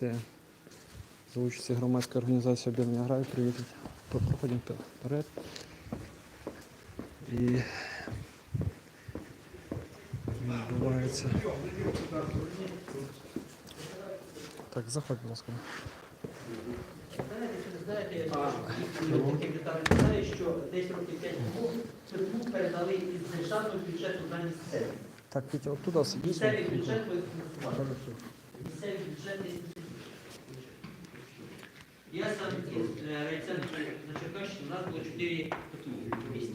Це за участі громадської організації об'єднання граю приїдуть. То проходимо вперед. І відбувається. Так, заходь, будь ласка. Знаєте, що десь років 5 тому передали із державного бюджету на місцевий. Так, Петя, оттуда сидіть. Місцевий бюджет ви фінансували. Місцевий бюджет десь. Я сам із е, райцентру на Черкащині, у нас було 4 ПТУ в місті.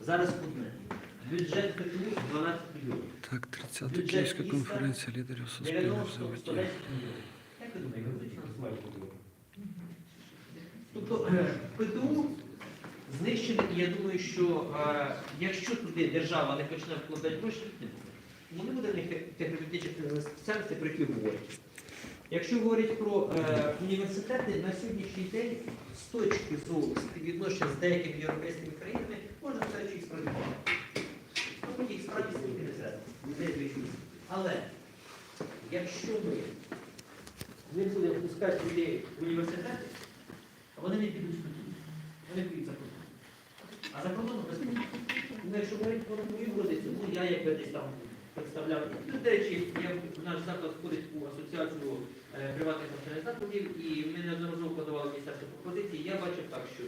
Зараз одне. Бюджет ПТУ 12 мільйонів. Так, 30-та Київська конференція лідерів суспільних 90 110 мільйонів. Як ви думаєте, ви будете фінансувати ПТУ? Тобто е, ПТУ знищене, і я думаю, що е, якщо туди держава не почне вкладати гроші, не буде в них юридичних спеціальностей, про які говорять. Якщо говорити про е, університети, на сьогоднішній день з точки зору співвідношення з деякими європейськими країнами, можна сказати, що їх справді. Ну, їх справді треба. Але якщо ми не будемо пускати людей в університети, вони не підуть в Вони підуть за кордон. А за кордоном без. Ну, якщо говорити про мою родицю, ну я якби десь там представляв. До речі, я, наш заклад входить у асоціацію приватних навчальних закладів, і ми неодноразово подавали міністерство пропозиції. Я бачив так, що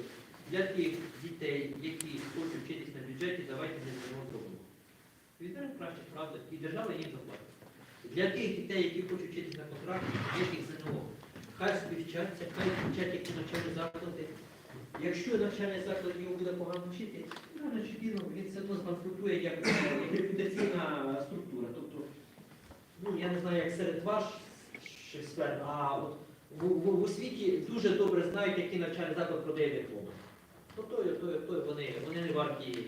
для тих дітей, які хочуть вчитись на бюджеті, давайте не зробимо. Відберемо краще, правда, і держава їм заплатить. Для тих дітей, які хочуть вчитись на контракті, їх ЗНО. Хай собі хай вчать які навчальні заклади. Якщо навчальний заклад його буде погано вчити, рано чи пізно він все одно збанкрутує як, е, репутаційна структура. Тобто, ну я не знаю, як серед ваших сфер, а от в, в, в освіті дуже добре знають, який навчальний заклад продає дипломи. То той, той, той вони, вони не варті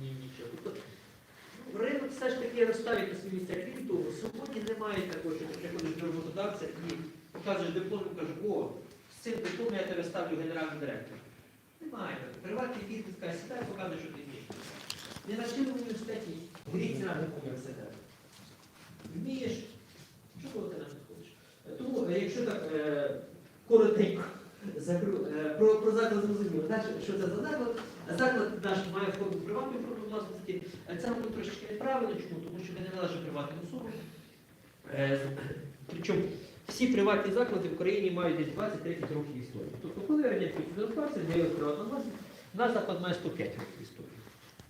ні, нічого. Тобто, ну, ринок все ж таки розставить на свої місця. Крім того, сьогодні немає такого, що ти приходиш до роботодавця і показуєш диплом і кажеш, о, з цим дипломом я тебе ставлю генеральним директором. Немає. Приватний бізнес каже, сідай, показує, що ти вмієш. Не навчили в університеті, гріться на університет. Вмієш, чого ти не ходиш? Тому, е, якщо так е, коротенько закру- е, про, заклад зрозуміло, Далі, що це за заклад? Заклад наш має форму приватної форми власності. Е, Це воно трошечки неправильно, чому? Тому що ми не належимо приватним особам. Е, Причому всі приватні заклади в Україні мають десь 20-30 років історії. Тобто, коли Радянський розпався, з'явилася приватна власність, наш заклад має 105 років історії.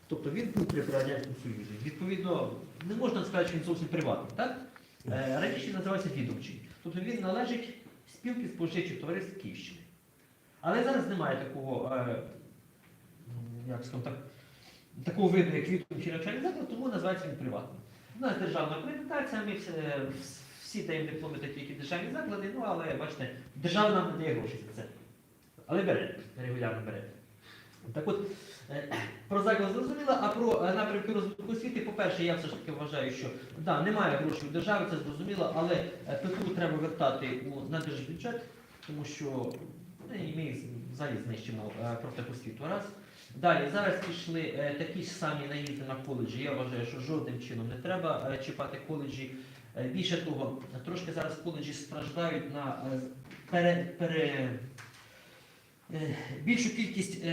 Тобто він був при Радянському Союзі. Відповідно, не можна сказати, що він зовсім приватний. Так? Е, Раніше називався відомчий. Тобто він належить спілки споживчих товариств Київщини. Але зараз немає такого, е, ну, як скажімо так, такого виду, як відомчий навчальний заклад, тому називається він приватним. У нас державна акредитація, ми все, всі даємо дипломи такі, які державні заклади, ну але бачите, держава нам не дає гроші за це. Але бере, регулярно бере. Так от, е, про заклад зрозуміло, а про е, напрямки розвитку освіти, по-перше, я все ж таки вважаю, що да, немає грошей у держави, це зрозуміло, але е, ПТУ треба вертати у на держбюджет, тому що і ми взагалі знищимо е, профтехосвіту. Раз. Далі, зараз пішли е, такі ж самі наїзди на коледжі. Я вважаю, що жодним чином не треба е, чіпати коледжі. Більше того, трошки зараз коледжі страждають на пере, пере, більшу кількість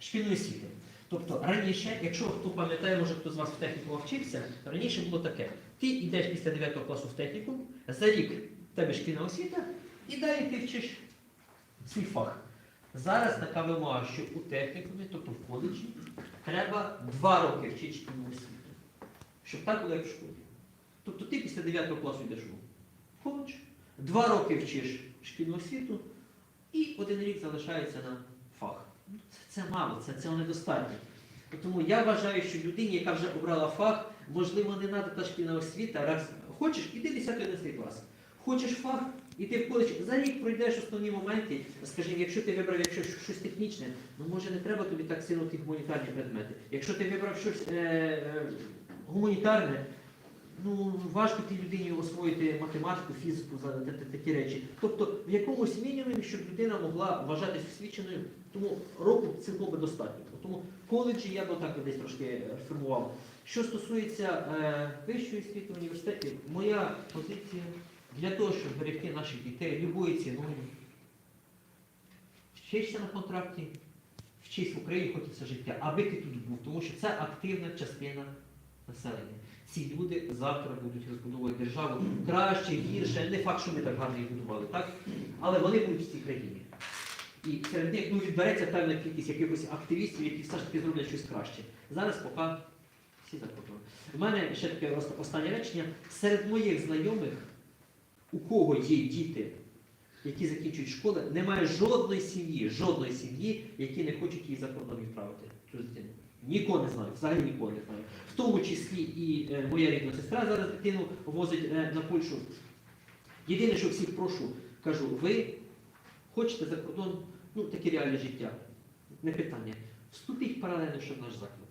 шкільної освіти. Тобто раніше, якщо хто пам'ятає, може хто з вас в техніку вчився, раніше було таке. Ти йдеш після 9 класу в техніку, за рік в тебе шкільна освіта, і далі ти вчиш свій фах. Зараз така вимога, що у технікумі, тобто в коледжі, треба два роки вчити шкільну освіту. Щоб так було як в школі. Тобто ти після 9 класу йдеш в коледж, два роки вчиш шкільну освіту, і один рік залишається на фах. Ну, Це, це мало, це, це недостатньо. Тому я вважаю, що людині, яка вже обрала фах, можливо, не треба та шкільна освіта. Раз хочеш, іди 10-11 клас. Хочеш фах, і ти в коледж за рік пройдеш основні моменти. Скажімо, якщо ти вибрав якщо щось технічне, ну може не треба тобі так сильно ті гуманітарні предмети. Якщо ти вибрав щось е, е, гуманітарне, ну важко тій людині освоїти математику, фізику, такі речі. Тобто в якомусь мінімумі, щоб людина могла вважатися освіченою, тому року цілком би достатньо. Тому коледжі я би так десь трошки реформував. Що стосується е, вищої освіти університетів, моя позиція для того, щоб берегти наших дітей любою ціною. Вчишся на контракті, вчись в Україні, хоч життя, аби ти тут був, тому що це активна частина населення. Ці люди завтра будуть розбудовувати державу краще, гірше, не факт, що ми так гарно їх будували, так? Але вони будуть в цій країні. І серед них ну, відбереться певна кількість якихось активістів, які все ж таки зроблять щось краще. Зараз поки всі за кордоном. У мене ще таке просто останнє речення. Серед моїх знайомих, у кого є діти, які закінчують школи, немає жодної сім'ї, жодної сім'ї, які не хочуть її за кордон відправити. цю. Нікого не знаю, взагалі нікого не знаю. В тому числі і е, моя рідна сестра зараз дитину возить е, на Польщу. Єдине, що всіх прошу, кажу, ви хочете за кордон, ну такі реальне життя. Не питання. Вступіть паралельно, ще в наш заклад.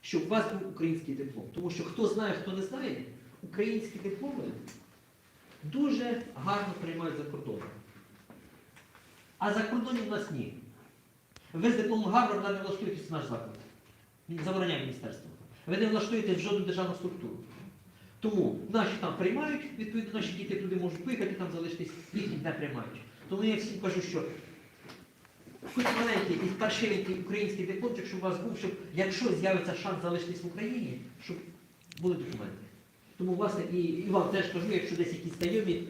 Щоб у вас був український диплом. Тому що хто знає, хто не знає, українські дипломи дуже гарно приймають за кордоном. А за кордоном у нас ні. Ви з дипломом Гарварда не влаштуєтесь в наш заклад. Забороняє міністерство. Ви не влаштуєте в жодну державну структуру. Тому наші там приймають, відповідно, наші діти туди можуть виїхати, там залишитись, їх не приймають. Тому я всім кажу, що хоч маленький і паршивенький український дипломчик, щоб у вас був, щоб якщо з'явиться шанс залишитись в Україні, щоб були документи. Тому, власне, і, і вам теж кажу, якщо десь якісь знайомі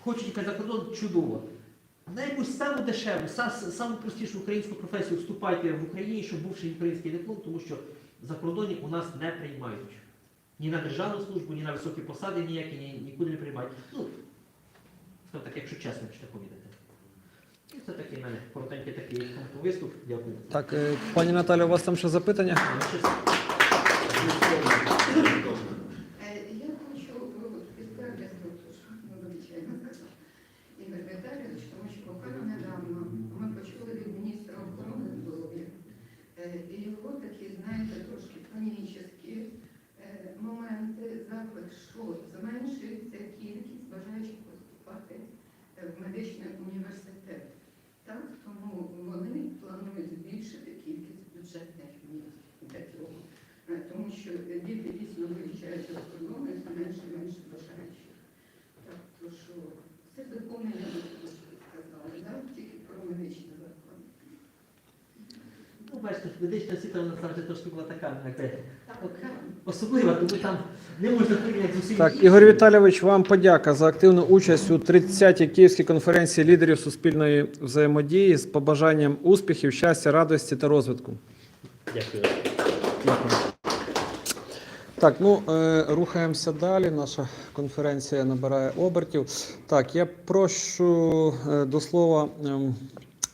хочуть їхати за кордон, чудово. На якусь саму дешеву, са- саму простішу українську професію вступайте в Україні, щоб бувши український диплом, тому що за кордоні у нас не приймають. Ні на державну службу, ні на високі посади ніякі, ні, нікуди не приймають. Ну, скажімо так, якщо чесно, якщо так помітити. І це такий в мене коротенький такий виступ. Дякую. Так, е, пані Наталя, у вас там ще запитання? Ну, щось- Е, Я хочу е, підтвердити, те, що ну, звичайно сказав Ігор Віталійович, тому що буквально недавно ми почули від міністра охорони здоров'я е, і його такі, знаєте, трошки панічні е, заклик, що зменшується кількість бажаючих поступати е, в медичний університет. Так, тому вони планують збільшити кількість бюджетних місць для цього. Тому що діти дійсно виїжджають за кордон і все менше і менше бажаючих. Так, то що це доповнення ви трошки сказали, да? тільки про медичні заклади. Ну, бачите, медична освіта завжди трошки була така, Так, особлива, тому там не можна прийняти з усіх. Так, Ігор Віталійович, вам подяка за активну участь у 30-й Київській конференції лідерів суспільної взаємодії з побажанням успіхів, щастя, радості та розвитку. Дякую. Так, ну е, рухаємося далі. Наша конференція набирає обертів. Так, я прошу е, до слова ем,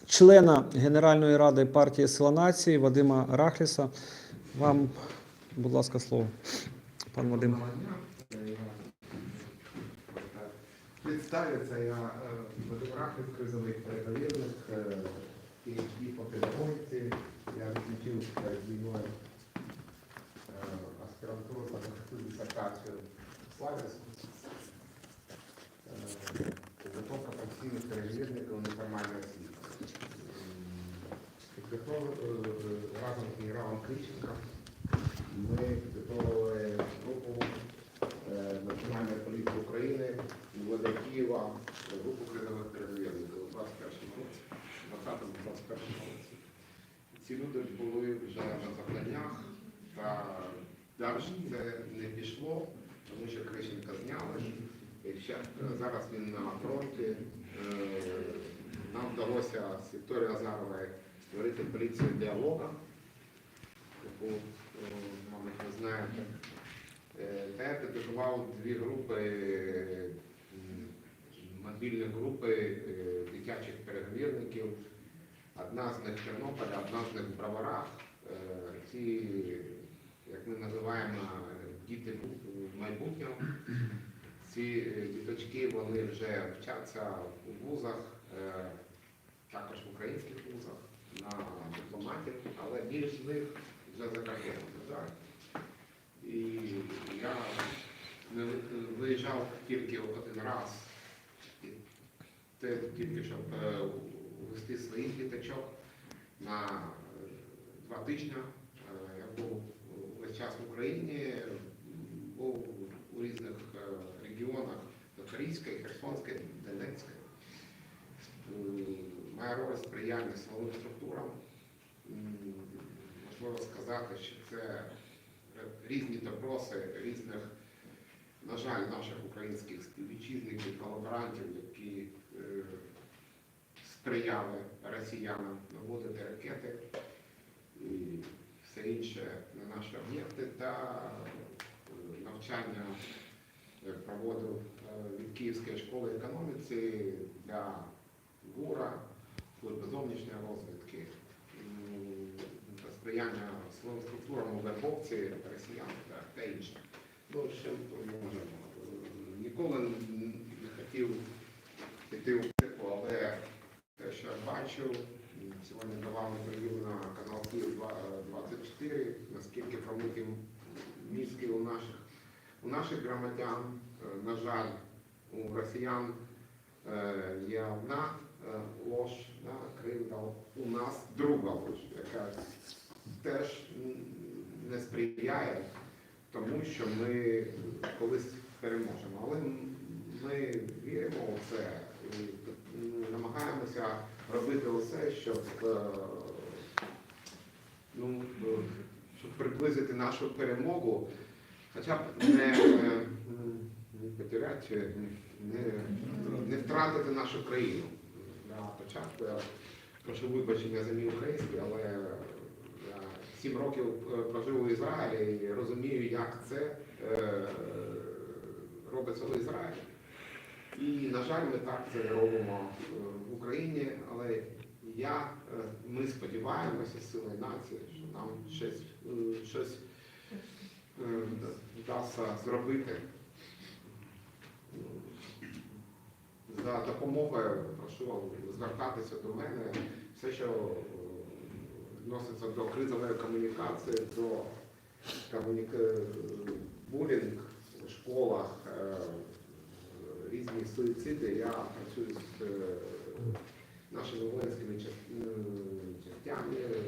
члена Генеральної ради партії Сила Нації Вадима Рахліса. Вам, будь ласка, слово. Пан Вадим. Представиться я е, Вадим Рахів, кризовий переговірник е, і по педагогіці. Я перед війною е, аспірантуру та захистив дисертацію Славянську. Підготовка професійних переговірників освіті. М, е, разом з генералом Кличенко. Ми підготовили групу е, Національної поліції України УВД Києва, групу кризових перевірників у 21 році, 20-21 році. Ці люди були вже на завданнях, та далі це не пішло, тому що Крищенка зняли. Е, зараз він на фронті. Е, Нам вдалося з Вікторією Азаровою створити поліцію діалога, знаєте. Е, я підготував дві групи, е, мобільні групи е, дитячих переговірників. Одна з них в Тернополі, одна з них в Броварах. Е, Ці, як ми називаємо, діти майбутнього. Ці діточки вони вже вчаться у вузах, також в українських вузах, на дипломатів, але більш з них вже за. І я не виїжджав тільки один раз, і тільки щоб е, вести своїх діточок на е, два тижні. Е, Я був весь час в Україні, був у різних регіонах, Запорізька, Херсонська, Донецька. М, Моя роль сприяння силовим структурам. Можливо сказати, що це різні допроси різних, на жаль, наших українських співвітчизників, колаборантів, які е, сприяли росіянам наводити ракети і все інше на наші об'єкти та е, навчання е, проводив е, від Київської школи економіці для ГУРа, служби зовнішньої розвідки, сприяння силовим структурам у вербовці росіян та, інше. Ну, ще. Е, Ніколи не хотів піти у церкву, але те, що я бачу, сьогодні давав інтерв'ю на канал Київ 24, наскільки промитим мізки у наших, у наших громадян, Е, на жаль, у росіян е, є одна е, лож, да, кривда, у нас друга лож, яка теж не сприяє тому, що ми колись переможемо. Але ми віримо у це і намагаємося робити усе, щоб, е, ну, е, щоб приблизити нашу перемогу, хоча б не, е, не потеряти, не, не втратити нашу країну. На початку я прошу вибачення за мій український, але я сім років е, прожив у Ізраїлі і розумію, як це е, робиться в Ізраїлі. І, на жаль, ми так це робимо е, в Україні, але я, ми сподіваємося силою нації, що нам щось, щось вдасться зробити. За допомогою прошу звертатися до мене все, що відноситься до кризової комунікації, до комуніка... булінг в школах, е, різні суїциди. Я працюю з е, нашими воїнськими част- м, частями е,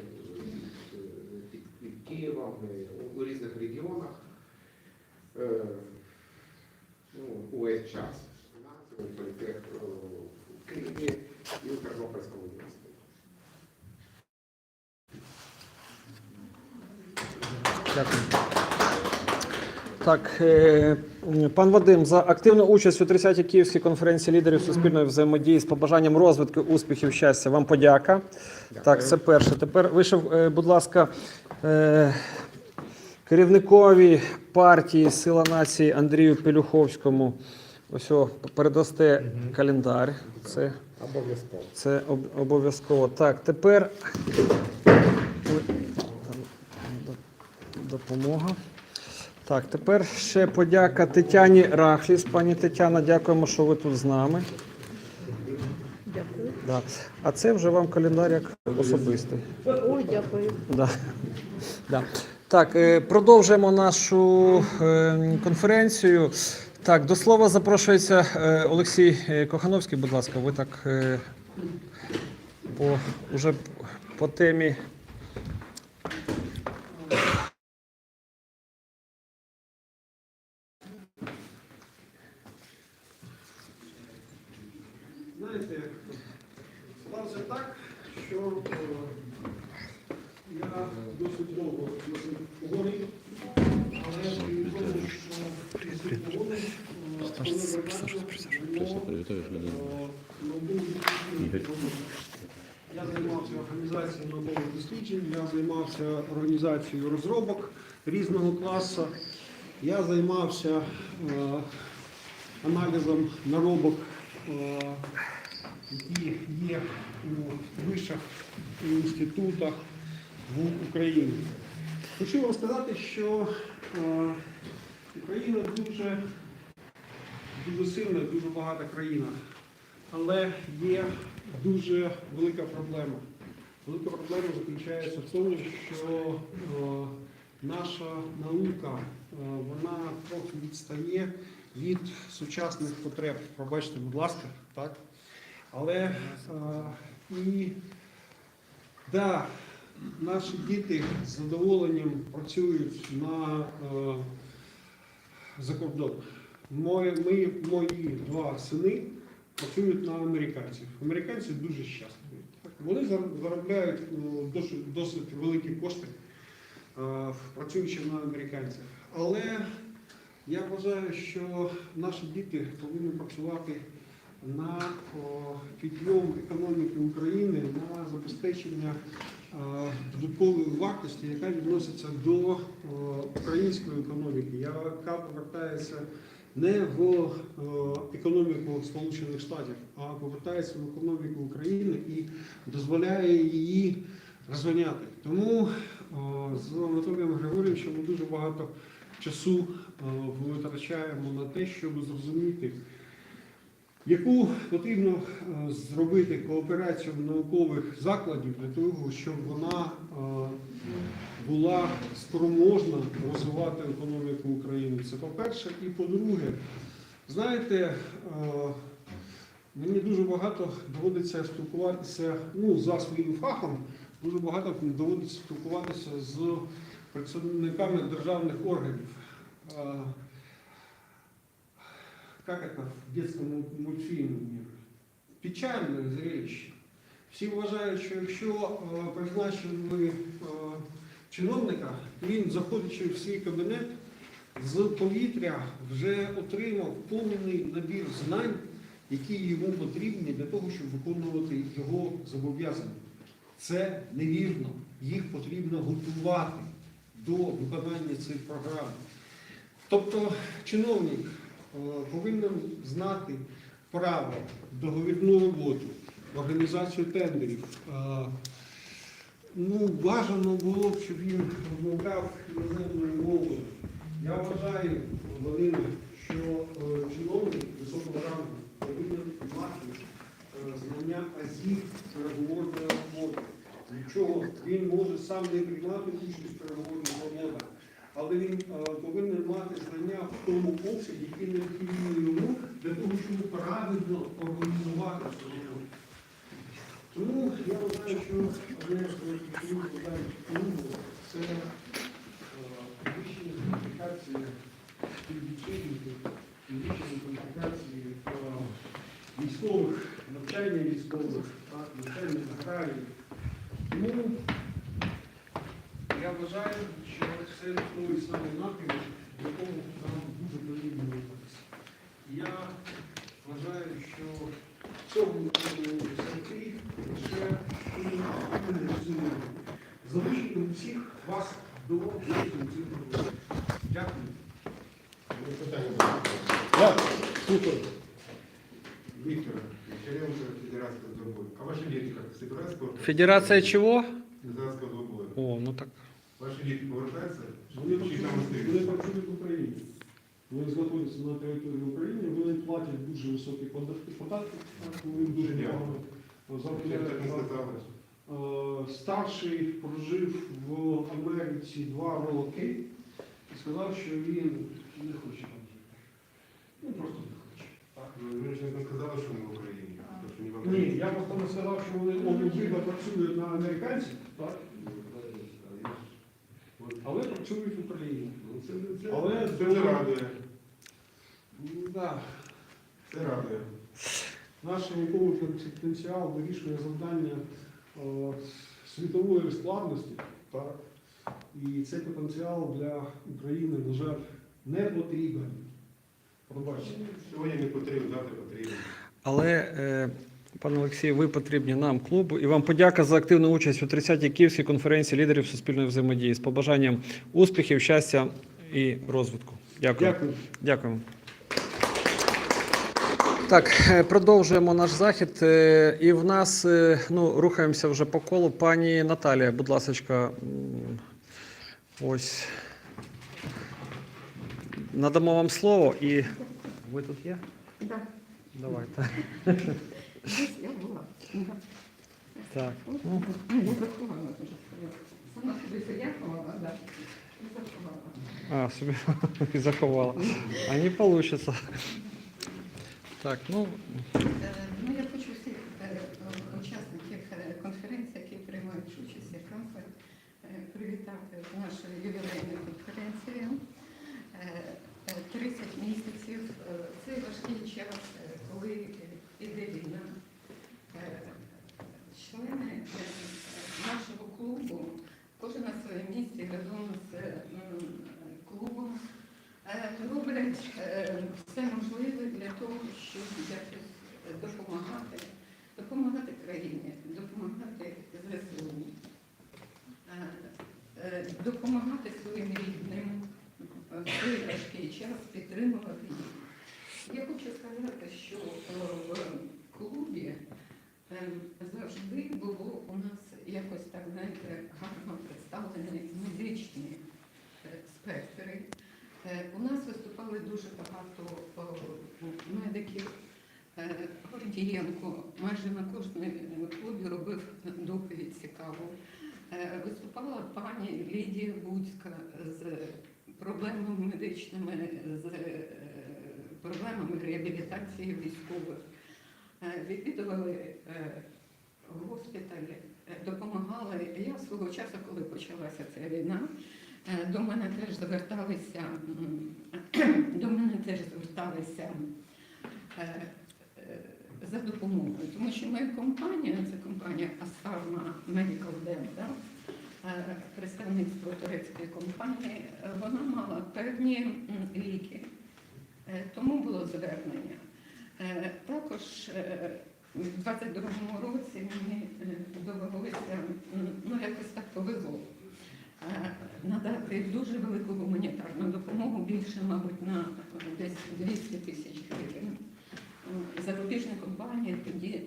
під, під Києвом і у, у різних регіонах. Е, ну, увесь час. У політех е, в Києві і у Тернопільському університеті. Дякую. Так, е, пан Вадим, за активну участь у 30-й Київській конференції лідерів суспільної взаємодії з побажанням розвитку, успіхів, щастя. Вам подяка. Так, це перше. Тепер вийшов, е, будь ласка, е, керівникові партії Сила нації Андрію Пелюховському. Ось передасте календар. Це Обов'язково. це обов'язково. Так, тепер Ой, там доп- допомога. Так, тепер ще подяка Тетяні Рахліс. Пані Тетяна, дякуємо, що ви тут з нами. Дякую. Да. А це вже вам календар як особистий. О, дякую. Да. Да. Так, е, продовжуємо нашу е, конференцію. Так, до слова запрошується е, Олексій Кохановський, будь ласка, ви так по, уже по темі. Сталося так, що е, я досить довго погони, але при тому, що е. Я займався організацією наукових досліджень, я займався організацією розробок різного класу, я займався е, аналізом наробок, які є у вишах інститутах в Україні. Хочу вам сказати, що е, Україна дуже, дуже сильна, дуже багата країна, але є дуже велика проблема. Велика проблема заключається в тому, що е, наша наука е, вона трохи відстає від сучасних потреб. Пробачте, будь ласка, так? Але е, і да, наші діти з задоволенням працюють на е, за кордоном. Мої, мої, мої два сини працюють на американців. Американці дуже щасливі. Вони заробляють ну, досить, досить великі кошти, е, працюючи на американців. Але я вважаю, що наші діти повинні працювати на підйом економіки України, на забезпечення е, додаткової вартості, яка відноситься до е, української економіки, яка повертається не в е, економіку Сполучених Штатів, а повертається в економіку України і дозволяє її розвиняти. Тому е, з Анатолієм Григорійовичем ми дуже багато часу е, витрачаємо на те, щоб зрозуміти, яку потрібно е, зробити кооперацію наукових закладів для того, щоб вона е, була спроможна розвивати економіку України. Це по-перше. І по-друге, знаєте, е, мені дуже багато доводиться спілкуватися ну, за своїм фахом, дуже багато доводиться спілкуватися з представниками державних органів. Как это в детском мультфільмі? Печальне зрелище. Всі вважають, що якщо е, призначили е, чиновника, він, заходячи в свій кабінет, з повітря вже отримав повний набір знань, які йому потрібні для того, щоб виконувати його зобов'язання. Це невірно. Їх потрібно готувати до виконання цих програм. Тобто чиновник е, повинен знати право, договірну роботу, організацію тендерів. Ну, бажано було б, щоб він розмовляв іноземною мовою. Я вважаю, Валина, що е, чиновник високого рангу повинен мати е, знання азів переговорної роботи. Нічого, він може сам не приймати участь в переговорних роботах, але він е, повинен мати знання в тому обсязі, який необхідні йому для того, щоб правильно організувати цю роботу. Тому я вважаю, що одне з завдань це е, підвищення кваліфікації співвітчизників, підвищення кваліфікації е, військових, навчання військових, навчання аграріїв. Тому я вважаю, що це той самий напрямок, в якому нам дуже потрібно рухатися. Я вважаю, що в цьому центрі лише залишити всіх вас до вирішення цих проблем. Дякую. Питання. Супер. Виктор, Черенко, Федерация Забой. А ваши дети как? Собираются повертатися? Федерація чого? Федерацького Забою. О, ну так. Ваші діти повертаються? Вони працюють, в Україні. Вони знаходяться на території України, вони платять дуже високі податки, податки, вони дуже сказали. Е, Старший прожив в Америці два роки і сказав, що він не хоче там жити. Ну просто не хоче. Так. Ну, Ви ж не сказали, що ми в Україні. В Ні, я просто не сказав, що вони об'єктивно працюють на американців, так? Але працюють в Україні. Ну, Це, це, Але це, це радує. Ну, Да. Це радує. Наш науковий потенціал вирішує завдання е, світової складності, так? і цей потенціал для України, на жаль, не потрібен. Пробачте. Сьогодні не потрібно, завтра потрібно. Але, е, пане Олексію, ви потрібні нам, клубу, і вам подяка за активну участь у 30-й Київській конференції лідерів суспільної взаємодії з побажанням успіхів, щастя і розвитку. Дякую. Дякую. Дякуємо. Так, е, продовжуємо наш захід. е, І в нас е, ну, рухаємося вже по колу. Пані Наталія, будь ласка, ось. Надамо вам слово і. Ви тут є? Да, Давайте. я була. Так. Ну, Я заховала дуже. Сама собі. І заховала. А, собі і заховала. А не вийде. Так, ну, Ну, я хочу всіх е, учасників е, конференції, які приймають участь якраз е, привітати ювілейною конференцією. Е, е, 30 місяців це важкий час, коли іде війна. Е, Члени е, нашого клубу, кожен на своєму місці разом з клубом е, роблять е, все можливе для того, щоб якось допомагати, допомагати країні, допомагати ЗСУ, е, е, допомагати своїм рідним в цей важкий час підтримувати їх. Я хочу сказати, що е, е, завжди було у нас якось так, знаєте, гарно представлені медичні е, спектри. Е, У нас виступали дуже багато медиків. Е, Гордієнко майже на кожному клубі робив доповідь цікаву. Виступала пані Лідія Буцька з проблемами медичними, з проблемами реабілітації військових. Е, Відвідували е, госпіталі, е, допомагали. Я свого часу, коли почалася ця війна, до мене теж зверталися, до мене теж зверталися за допомогою, тому що моя компанія, це компанія Astarma Medical Dental, представництво турецької компанії, вона мала певні ліки, тому було звернення. Е, Також е, в 22-му році мені е, довелося, ну якось так повезло, надати дуже велику гуманітарну допомогу, більше, мабуть, на десь 200 тисяч гривень. Зарубіжні компанії тоді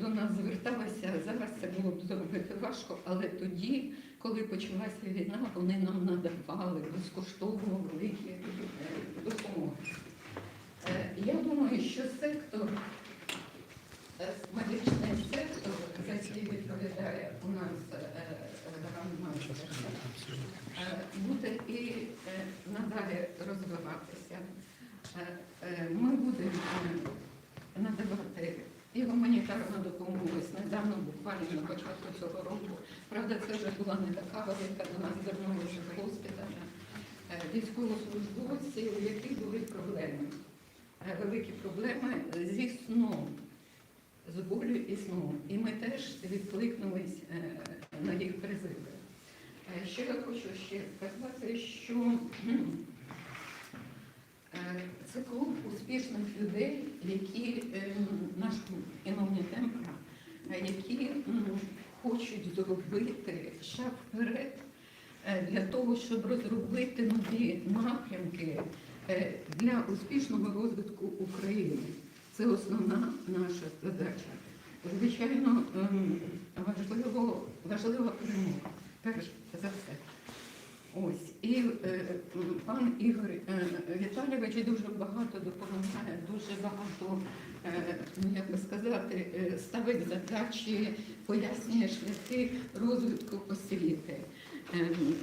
до нас зверталися. Зараз це було б зробити важко, але тоді, коли почалася війна, вони нам надавали безкоштовно великі е, допомоги. Е, Я думаю, що сектор, е, медичний сектор, за який відповідає у нас е, е, гранмайстер, е, буде і е, надалі розвиватися. Е, е, Ми будемо е, надавати і гуманітарну допомогу. Ось Недавно, буквально на початку цього року, правда, це вже була не така велика, до нас звернулися з госпіталя е, військовослужбовці, у яких були проблеми. Е, Великі проблеми зі сном, з болю і сном. І ми теж відкликнулись е, на їх призиви. Е, Що я хочу ще сказати, що е, це клуб успішних людей, які е, наш клуб «Іновні темпра, е, які хочуть зробити шаг вперед е, для того, щоб розробити нові напрямки е, для успішного розвитку України. Це основна наша задача. Звичайно, важливо, важлива перемога, перш за все. Ось і е, пан Ігор е, Віталійович дуже багато допомагає, дуже багато, е, ну як би сказати, е, ставить задачі, пояснює шляхи розвитку освіти. Ем,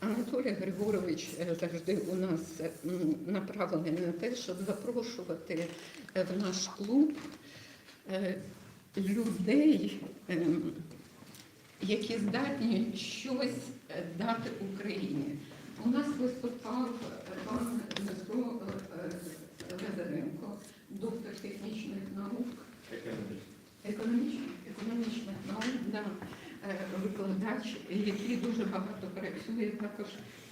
Анатолій Григорович е, завжди у нас е, направлений на те, щоб запрошувати е, в наш клуб е, людей, ем, які здатні щось е, дати Україні. У нас виступав е, пан Дмитро е, е, доктор технічних наук, економічних, економічних наук, да, викладач, який дуже багато працює також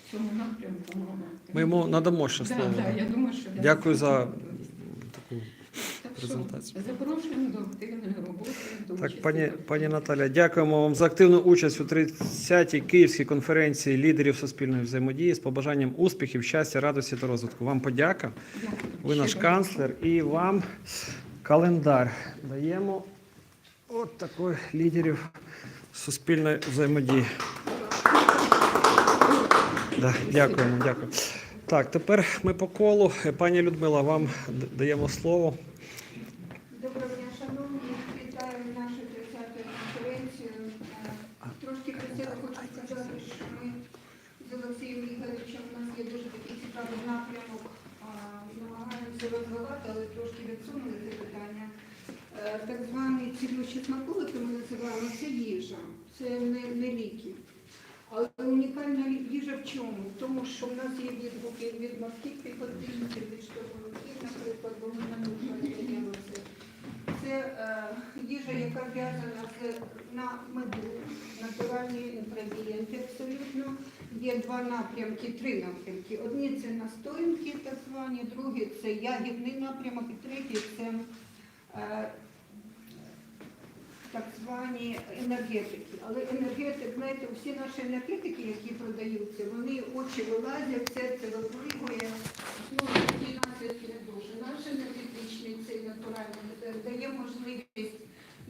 в цьому напрямку. Ми йому надамо ще слово. да, я думаю, що Дякую за відповість. таку Так що презентацію. запрошуємо до активної роботи. До Так, пані, пані Наталя, дякуємо вам за активну участь у 30-й Київській конференції лідерів суспільної взаємодії з побажанням успіхів, щастя, радості та розвитку. Вам подяка. Дякую. Ви наш Щиро канцлер і вам календар. Даємо от такий лідерів суспільної взаємодії. Да, дякуємо, дякую. Так, тепер ми по колу. Пані Людмила, вам даємо слово. Доброго дня, шановні. Вітаю нашу 30-ю конференцію. Е, Трошки хотіла хочу сказати, що ми з Олексієм Ігоровичем у нас є дуже такий цікавий напрямок. а, Намагаємося розвивати, але трошки відсунули це питання. Е, Так звані цілющі смаколики ми називаємо це їжа, це не, не ліки. Але унікальна їжа в чому? В тому, що в нас є відгуки від морських піхотинців, від штурмовиків, наприклад, бо ми на них передаємо це. Це е, їжа, яка зв'язана з на меду, натуральні інгредієнти абсолютно. Є два напрямки, три напрямки. Одні це настоянки, так звані, другі це ягідний напрямок, і третій це е, так звані енергетики. Але енергетик, знаєте, всі наші енергетики, які продаються, вони очі вилазять, серце випригує. Ну, такі наслідки не дуже. Наш енергетичний натуральний е, дає можливість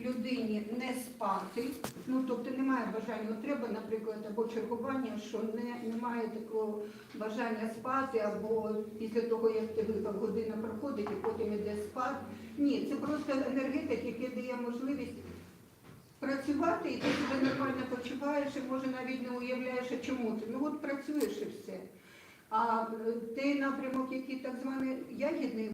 людині не спати. Ну, тобто немає бажання, треба, наприклад, або чергування, що не, немає такого бажання спати, або після того, як ти випав, година проходить і потім іде спати. Ні, це просто енергетик, який дає можливість працювати, і ти себе нормально почуваєш, і може навіть не уявляєш, а чому ти. Ну от працюєш і все. А е, той напрямок, який так званий ягідний,